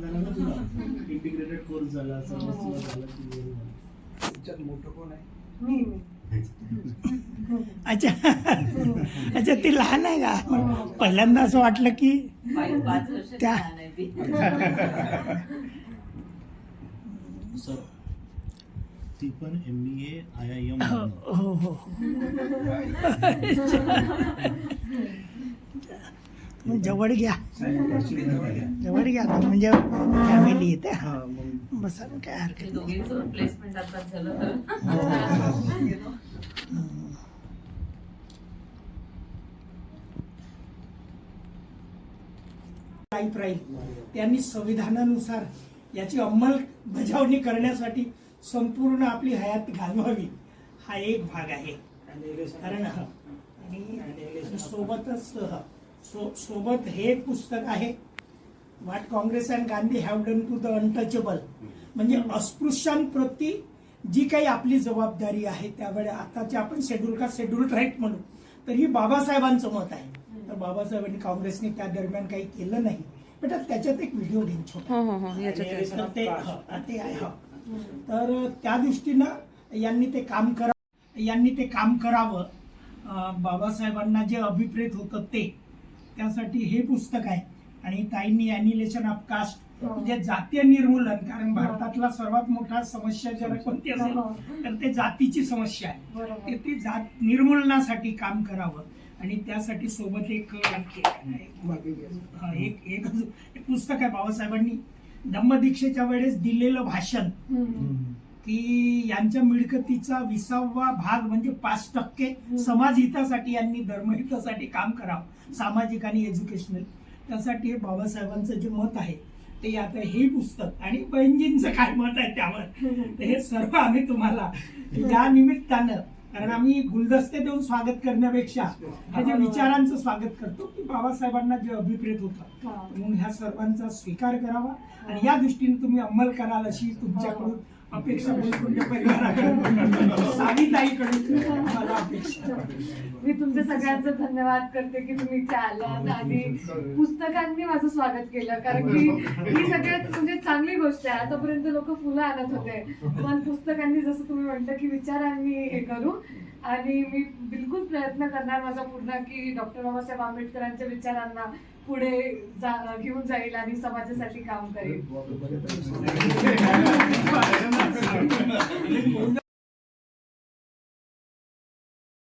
झाला ना तुला. इंटिग्रेटेड कोर्स झाला झाला. तुमच्यात मोठं कोण आहे? मी अच्छा. अच्छा ती लहान आहे का? पहिल्यांदा असं वाटलं की पाच पाच वर्ष त्या- लहान आहे ती. सर ती पण M B A I I M हो हो हो. मग जवळ घ्या. जवळ घ्या आता म्हणजे फॅमिली येते हा मग. बसा काय हरकत प्लेसमेंट आता झालं तर. लाईफ राहील त्यांनी संविधानानुसार याची अंमलबजावणी करण्यासाठी संपूर्ण आपली हयात घालवावी. हा एक भाग आहे. कारण हा. आणि सोबतच हा, सो सोबत हे एक पुस्तक आहे. What Congress and Gandhi have done to the untouchable म्हणजे अस्पृश्यांप्रती जी काही आपली जबाबदारी आहे त्यावेळे आताचे आपण शेड्यूल का शेड्यूल राईट म्हणू तर ही बाबासाहेबांचं मत आहे. तर बाबासाहेबांनी काँग्रेसने त्या दरम्यान काही केलं नाही. बेटा त्याच्यात एक व्हिडिओ घेईन छोटा. ते हा, ते आहे हा. तर त्या दृष्टीनं यांनी ते काम करा यांनी ते काम करावं. बाबासाहेबांना जे अभिप्रेत होतं ते. त्यासाठी हे पुस्तक आहे. आणि ताईंनी अॅनिलेशन ऑफ कास्ट म्हणजे जातीय निर्मूलन कारण भारतातला सर्वात मोठा समस्या जर कोणती असेल तर ते जातीची समस्या आहे. ते जात निर्मूलनासाठी काम करावं. आणि त्यासाठी सोबत एक हा, एक पुस्तक आहे बाबासाहेबांनी. धम्मदीक्षेच्या वेळेस दिलेलं भाषण. की यांच्या मिळकतीचा विसावा भाग म्हणजे पाच टक्के समाज हितासाठी यांनी धर्महितासाठी काम करावं सामाजिक आणि एज्युकेशनल. त्यासाठी हे बाबासाहेबांचं जे मत आहे ते आता हे पुस्तक आणि बहिणजींचं काय मत आहे त्यावर. हे सर्व आम्ही तुम्हाला या निमित्तानं कारण आम्ही गुलदस्ते देऊन स्वागत करण्यापेक्षा ह्याच्या विचारांचं स्वागत करतो की बाबासाहेबांना जे अभिप्रेत होतं. म्हणून ह्या सर्वांचा स्वीकार करावा. आणि या दृष्टीने तुम्ही अंमल कराल अशी तुमच्याकडून अपेक्षा बोलकुंड परिवाराकडून. साविताईकडून मला अपेक्षा. मी तुमच्या सगळ्यांचं धन्यवाद करते की तुम्ही इथे आलात आणि पुस्तकांनी माझं स्वागत केलं. कारण की ही सगळ्यात म्हणजे चांगली गोष्ट आहे. आतापर्यंत लोक फुलं आणत होते. पण पुस्तकांनी जसं तुम्ही म्हटलं की विचारांनी हे करू. आणि मी बिलकुल प्रयत्न करणार माझा पूर्ण की डॉक्टर बाबासाहेब आंबेडकरांच्या विचारांना पुढे जा- घेऊन जाईल आणि समाजासाठी काम करेल.